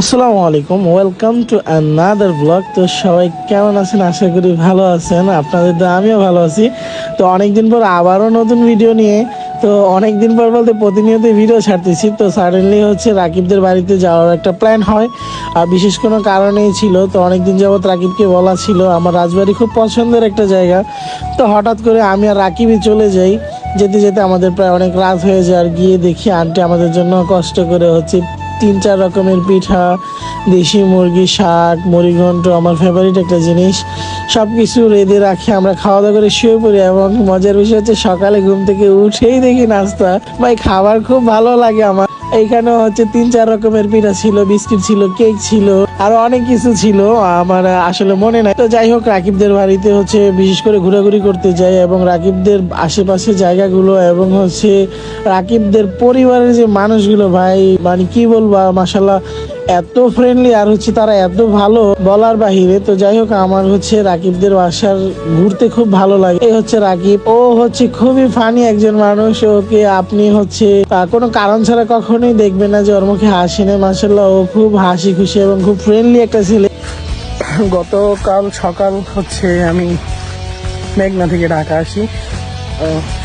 আসসালামু আলাইকুম welcome to another blog তো সবাই কেমন আছেন? আশা করি ভালো আছেন। আপনাদের তো আমিও ভালো আছি। তো অনেকদিন পর আবারও নতুন ভিডিও নিয়ে। তো অনেকদিন পর বলতে প্রতিনিয়ত ভিডিও ছাড়তেছি। তো সাডেনলি হচ্ছে রাকিবদের বাড়িতে যাওয়ার একটা প্ল্যান হয়। আর বিশেষ কোনো কারণেই ছিল। তো অনেকদিন যাবত রাকিবকে বলা ছিল। আমার রাজবাড়ি খুব পছন্দের একটা জায়গা। তো হঠাৎ করে আমি আর রাকিবই চলে যাই। যেতে যেতে আমাদের প্রায় অনেক রাত হয়ে যায়। আর গিয়ে দেখি আন্টি আমাদের জন্য কষ্ট করে হচ্ছে তিন চার রকমের পিঠা, দেশি মুরগি শাক, মুড়িঘণ্ট আমার ফেভারিট একটা জিনিস। সব কিছু রেঁধে রাখি, আমরা খাওয়া দাওয়া করে শুয়ে পড়ি এবং মজার বিষয় হচ্ছে সকালে ঘুম থেকে উঠেই দেখি নাস্তা। ভাই, খাবার খুব ভালো লাগে আমার। এইখানে হচ্ছে তিন, চার রকমের পিঠা ছিল, বিস্কিট ছিল, কেক ছিল, আরও অনেক কিছু ছিল, আমার আসলে মনে নাই। তো যাই হোক, রাকিবদের বাড়িতে হচ্ছে বিশেষ করে ঘোরাঘুরি করতে যাই এবং রাকিবদের আশেপাশে জায়গাগুলো এবং হচ্ছে রাকিবদের পরিবারের যে মানুষগুলো, ভাই মানে কি বলব মাসাল্লাহ এত ফ্রেন্ডলি আর হচ্ছে তারা এত ভালো বলার বাহিরে। তো যাই হোক, আমার হচ্ছে রাকিবদের বাসার ঘুরতে খুব ভালো লাগে। এই হচ্ছে রাকিব। ও হচ্ছে খুবই ফানি একজন মানুষ। ওকে আপনি হচ্ছে কোনো কারণ ছাড়া কখনোই দেখবেন না যে ওর মুখে হাসি নেই মাসাল্লাহ ও খুব হাসি খুশি এবং খুব ফ্রেন্ডলি একটা ছেলে। গতকাল সকাল হচ্ছে আমি মেঘনা থেকে ঢাকা আসি।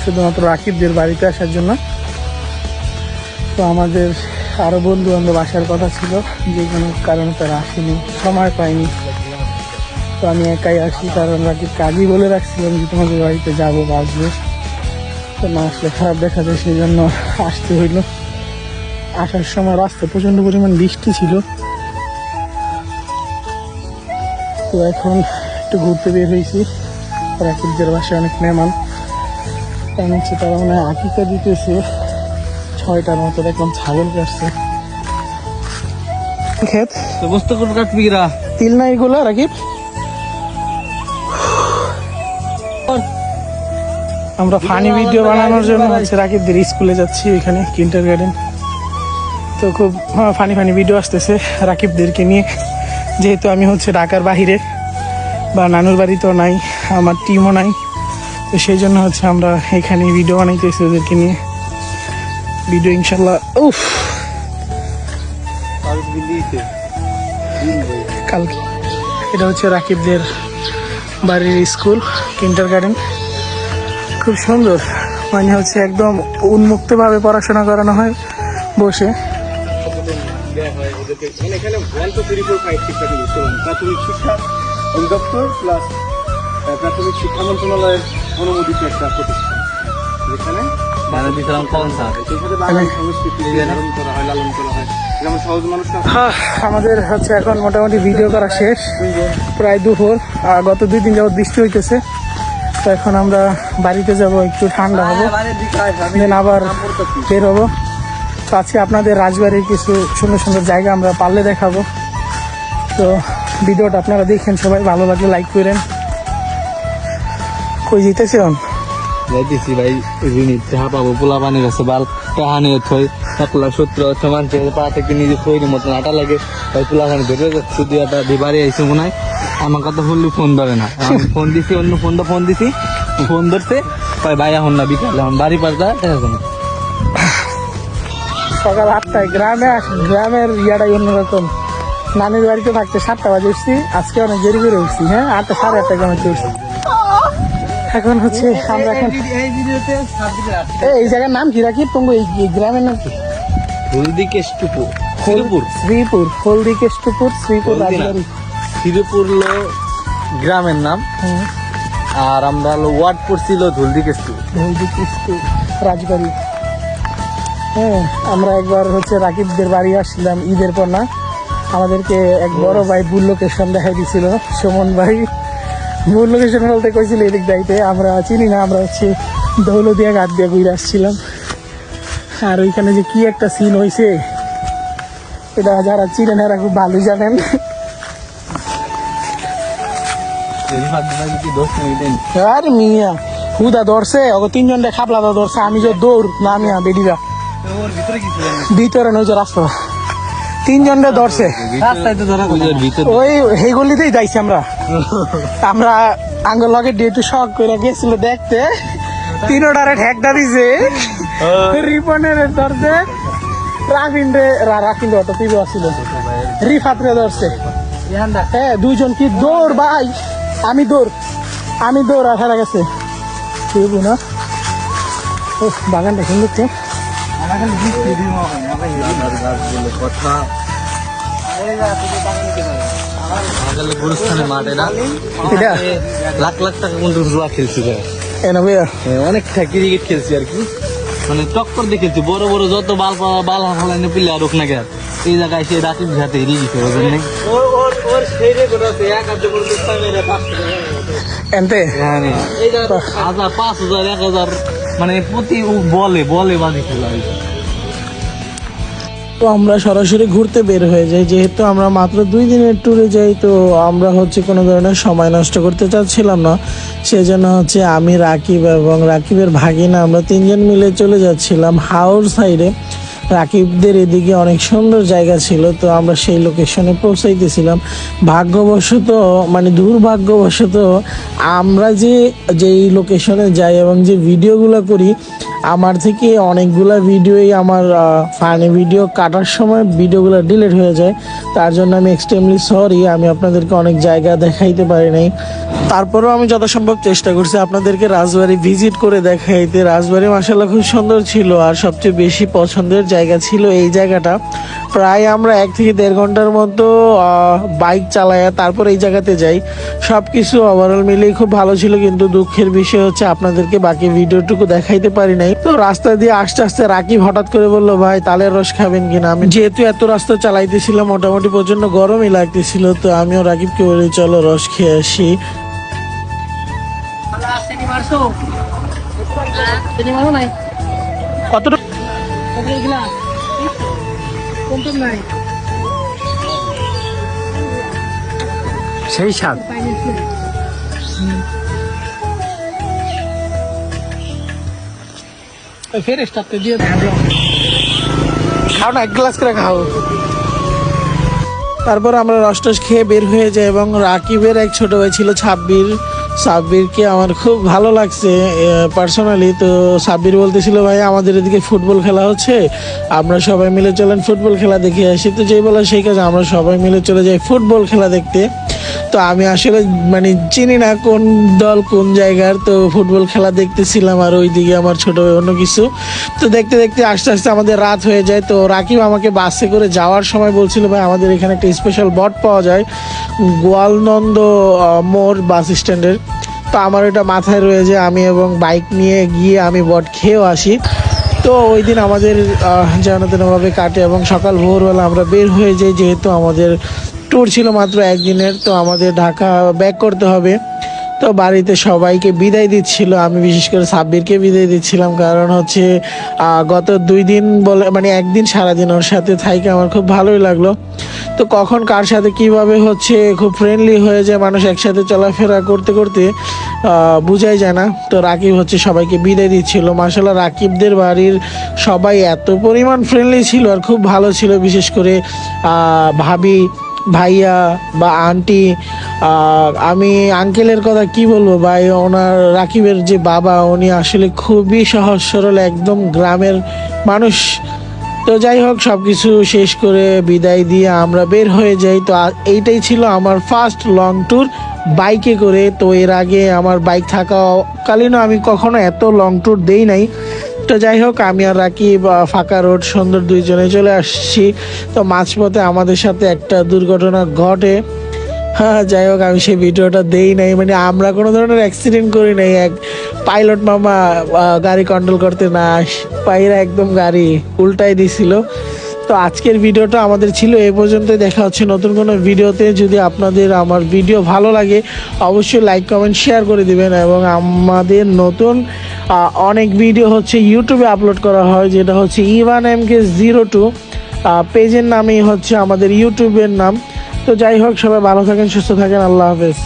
শুধুমাত্র রাকিবদের বাড়িতে আসার জন্য। তো আমাদের আরও বন্ধু বান্ধব আসার কথা ছিল, যে কোনো কারণে তারা আসেনি, সময় পাইনি তো আমি একাই আসি, কারণ রাকিব কাজই বলে রাখছিলাম যে তোমাদের বাড়িতে যাব বা আসব তো না আসলে খারাপ দেখা যায় সেই জন্য আসতে হইল। আসার সময় রাস্তা প্রচণ্ড পরিমাণ বৃষ্টি ছিল। তো এখন একটু ঘুরতে বের হয়েছি। রাকিবদের বাসায় অনেক মেহমান। কারণ হচ্ছে তারা মনে হয় আকিকা দিতেছে। ছয়টার মতো দেখলাম ছাগল কাটছে। ক্ষেত তো বস্তু কোন কাটবিরা তিল না এগুলো রাকিব। আমরা ফানি ভিডিও বানানোর জন্য হচ্ছে রাকিবদের স্কুলে যাচ্ছি এখানে কিন্টার গার্ডেন। তো খুব ফানি ফানি ভিডিও আসতেছে রাকিবদেরকে নিয়ে। যেহেতু আমি হচ্ছে ঢাকার বাহিরে বা নানুর বাড়িতেও নাই আমার টিমও নাই। তো সেই জন্য হচ্ছে আমরা এখানে ভিডিও বানাইতেছি ওদেরকে নিয়ে। ভিডিও ইনশাল্লাহ উফ কালকে এটা হচ্ছে রাকিবদের বাড়ির স্কুল কিন্টার গার্ডেন খুব সুন্দর। মানে হচ্ছে একদম উন্মুক্তভাবে পড়াশোনা করানো হয় বসে। প্রাথমিক শিক্ষা অধিদপ্তর প্লাস প্রাথমিক শিক্ষা মন্ত্রণালয়ের অনুমোদিত একটা প্রতিষ্ঠান যেখানে হ্যাঁ, আমাদের হচ্ছে এখন মোটামুটি ভিডিও করা শেষ। প্রায় দুপুর আর গত দুই দিন যাবত বৃষ্টি হইতেছে। তো এখন আমরা বাড়িতে যাব একটু ঠান্ডা হব। দেন আবার বের হব। তো আজকে আপনাদের রাজবাড়ির কিছু সুন্দর সুন্দর জায়গা আমরা পারলে দেখাবো। তো ভিডিওটা আপনারা দেখেন সবাই ভালো লাগলে লাইক করেন। কই যেতেছে যাইতেছি ভাই, ঋণী যাহা পাবো পোলা পানির কাছে বাল কাহানি থই এক লাখ সত্তর হচ্ছে মানুষের পা থেকে নিজে থইনি মতন আটা লাগে। ভাই পোলা পানি ধরে যাচ্ছে, দুই একটা দিবারে আইসে মনে হয়। আমার কথা বললি ফোন ধরে না। আমি ফোন দিছি, অন্য ফোনটা ফোন দিছি, ফোন ধরতে ভাই ভাই, এখন না বিকালে, এখন বাড়ি দেখা যাবে সকাল আটটায় গ্রামে গ্রামের ইয়াটাই অন্যরকম। নানির বাড়িতে থাকতে সাতটা বাজে উঠছি, আজকে অনেক দেরি করে উঠছি হ্যাঁ? আটটা সাড়ে আটটা গ্রামে উঠছি এখন হচ্ছে আমরা এখন এই জায়গার নাম কি রাখি? তোমার এই গ্রামের নাম কি? হলদি কেষ্টুপুর শ্রীপুর। শ্রীপুর হলদি কেষ্টপুর শ্রীপুর রাজবাড়ি। শ্রীপুর হলো গ্রামের নাম। হুম, আর আমরা হলো ওয়ার্ড পড়ছিল ধুলদি কেষ্টুপুর হলদি কেষ্টু রাজবাড়ি। হ্যাঁ আমরা একবার হচ্ছে রাকিবদের বাড়ি আসছিলাম ঈদের পর না। আমাদেরকে এক বড় ভাই ভুল লোকেশন দেখাই দিছিল সুমন ভাই। ভুল লোকেশন বলতে কইছিল এদিক দাইতে আমরা চিনি না, আমরা হচ্ছে দৌলদিয়া ঘাট দিয়ে ঘুরে আসছিলাম। আর ওইখানে যে কি একটা সিন হয়েছে এটা যারা চিনেন এরা খুব ভালোই জানেন। আরে মিয়া, হুদা ধরছে ওকে তিনজনটা খাপলা ধরছে, আমি যে দৌড়, না মিয়া বেডিরা ভিতরে নয় যে রাস্তা তিনজনটা ধরছে। ওই সেই গলিতেই যাইছি আমরা। আমরা আঙ্গুল লগে ডেটু শখ করে গেছিল দেখতে। তিনোটারে ঠেকটা দিছে। রিপনের ধরছে। রাফিন রে রাফিন অটো টিভি আসছিল রিফাত রে ধরছে হ্যাঁ দুইজন কি দৌড় ভাই? আমি দৌড়। আমি দৌড় আর হেরা গেছে। না? বাগানটা সুন্দর কথা। গুরুস্থানের মাঠ এটা? এটা? লাখ লাখ টাকা কিন্তু জুয়া খেলছি অনেকটা ক্রিকেট খেলছি আর কি। মানে টক্কর দেখেছি বড় বড় যত বাল বাল হাফালাইনে পিলে আর না গেল এই জায়গায় সে রাতের ঘাটে হেরিয়ে গেছে ওই জন্য এনতে? হ্যাঁ, এই হাজার পাঁচ হাজার এক হাজার। মানে প্রতি ও বলে বলে বাজে খেলা তো আমরা সরাসরি ঘুরতে বের হয়ে যাই, যেহেতু আমরা মাত্র দুই দিনের ট্যুরে যাই, তো আমরা হচ্ছে কোনো ধরনের সময় নষ্ট করতে চাচ্ছিলাম না। সেজন্য হচ্ছে আমি রাকিব এবং রাকিবের ভাগিনা, আমরা তিনজন মিলে চলে যাচ্ছিলাম হাওর সাইডে। রাকিবদের এদিকে অনেক সুন্দর জায়গা ছিল, তো আমরা সেই লোকেশনে পৌঁছাইতেছিলাম। ভাগ্যবশত মানে দুর্ভাগ্যবশত, আমরা যে, যেই লোকেশনে যাই এবং যে ভিডিওগুলো করি, আমার থেকে অনেকগুলা ভিডিওই আমার ফানি ভিডিও কাটার সময় ভিডিওগুলো ডিলিট হয়ে যায়। তার জন্য আমি এক্সট্রিমলি সরি আমি আপনাদেরকে অনেক জায়গা দেখাইতে পারি নাই। তারপরেও আমি যথাসম্ভব চেষ্টা করছি আপনাদেরকে রাজবাড়ি ভিজিট করে দেখাইতে। রাজবাড়ি মাসাল্লাহ খুব সুন্দর ছিল আর সবচেয়ে বেশি পছন্দের জায়গা ছিল এই জায়গাটা। প্রায় আমরা এক থেকে দেড় ঘণ্টার মতো বাইক চালায়া তারপর এই জায়গাতে যাই। সব কিছু ওভারঅল মিলেই খুব ভালো ছিল, কিন্তু দুঃখের বিষয় হচ্ছে আপনাদেরকে বাকি ভিডিওটুকু দেখাইতে পারি নাই। তো রাস্তা দিয়ে আস্তে আস্তে রাকিব হঠাৎ করে বলল, ভাই, তালের রস খাবেন কিনা? আমি যেহেতু এত রাস্তা চালাইতেছিলাম, মোটামুটি প্রচণ্ড গরমই লাগতেছিল, তো আমিও রাকিবকে বলি, চলো রস খেয়ে আসি। কতটুকু সেই স্বাদ ফেরেস্টাতে দিয়ে খাও না এক গ্লাস করে খাও। তারপর আমরা রসটস খেয়ে বের হয়ে যাই এবং রাকিবের এক ছোট ভাই ছিল ছাব্বির। সাব্বিরকে আমার খুব ভালো লাগছে পার্সোনালি তো সাব্বির বলতেছিল, ভাই, আমাদের এদিকে ফুটবল খেলা হচ্ছে, আমরা সবাই মিলে চলেন ফুটবল খেলা দেখে আসি। তো যেই বলা সেই কাজ, আমরা সবাই মিলে চলে যাই ফুটবল খেলা দেখতে। তো আমি আসলে মানে চিনি না কোন দল, কোন জায়গার, তো ফুটবল খেলা দেখতেছিলাম আর ওইদিকে আমার ছোট অন্য কিছু। তো দেখতে দেখতে আস্তে আস্তে আমাদের রাত হয়ে যায়। তো রাকিব আমাকে বাসে করে যাওয়ার সময় বলছিল, ভাই, আমাদের এখানে একটা স্পেশাল বট পাওয়া যায়। গোয়ালনন্দ মোড় বাস স্ট্যান্ডের। তো আমার এটা মাথায় রয়েছে আমি এবং বাইক নিয়ে গিয়ে আমি বট খেয়েও আসি। তো ওই দিন আমাদের যেন তেনভাবে কাটে এবং সকাল ভোরবেলা আমরা বের হয়ে যাই, যেহেতু আমাদের ট্যুর ছিল মাত্র একদিনের, তো আমাদের ঢাকা ব্যাক করতে হবে। তো বাড়িতে সবাইকে বিদায় দিচ্ছিল, আমি বিশেষ করে সাব্বিরকে বিদায় দিচ্ছিলাম, কারণ হচ্ছে গত দুই দিন বলে মানে একদিন সারাদিন ওর সাথে থাইকে আমার খুব ভালোই লাগল। তো কখন কার সাথে কীভাবে হচ্ছে, খুব ফ্রেন্ডলি হয়ে যায়, মানুষ একসাথে চলাফেরা করতে করতে বোঝাই যায় না। তো রাকিব হচ্ছে সবাইকে বিদায় দিচ্ছিল। মাসাল্লাহ রাকিবদের বাড়ির সবাই এত পরিমাণ ফ্রেন্ডলি ছিল আর খুব ভালো ছিল, বিশেষ করে ভাবি ভাইয়া বা আন্টি আমি আঙ্কেলের কথা কি বলব ভাই? ওনার, রাকিবের যে বাবা, উনি আসলে খুবই সহজ সরল, একদম গ্রামের মানুষ। তো যাই হোক সব কিছু শেষ করে বিদায় দিয়ে আমরা বের হয়ে যাই। তো এইটাই ছিল আমার ফার্স্ট লং ট্যুর বাইকে করে। তো এর আগে আমার বাইক থাকাকালীনও আমি কখনো এত লং ট্যুর দেই নাই। তো যাই হোক, আমি আর রাকিব ফাঁকা রোড, সুন্দর দুইজনে চলে আসছি। তো মাঝপথে আমাদের সাথে একটা দুর্ঘটনা ঘটে। হ্যাঁ যাই হোক, আমি সেই ভিডিওটা দেই নাই। মানে আমরা কোনো ধরনের অ্যাক্সিডেন্ট করি নাই। এক পাইলট মামা গাড়ি কন্ট্রোল করতে না পাইরা একদম গাড়ি উল্টাই দিছিল। তো আজকের ভিডিওটা আমাদের ছিল এ পর্যন্ত দেখা হচ্ছে নতুন কোনো ভিডিওতে। যদি আপনাদের আমার ভিডিও ভালো লাগে, অবশ্যই লাইক কমেন্ট শেয়ার করে দিবেন এবং আমাদের নতুন অনেক ভিডিও হচ্ছে ইউটিউবে আপলোড করা হয়, যেটা হচ্ছে Evan M K zero two পেজের নামেই হচ্ছে আমাদের ইউটিউবের নাম। তো যাই হোক, সবাই ভালো থাকেন, সুস্থ থাকেন, আল্লাহ হাফেজ।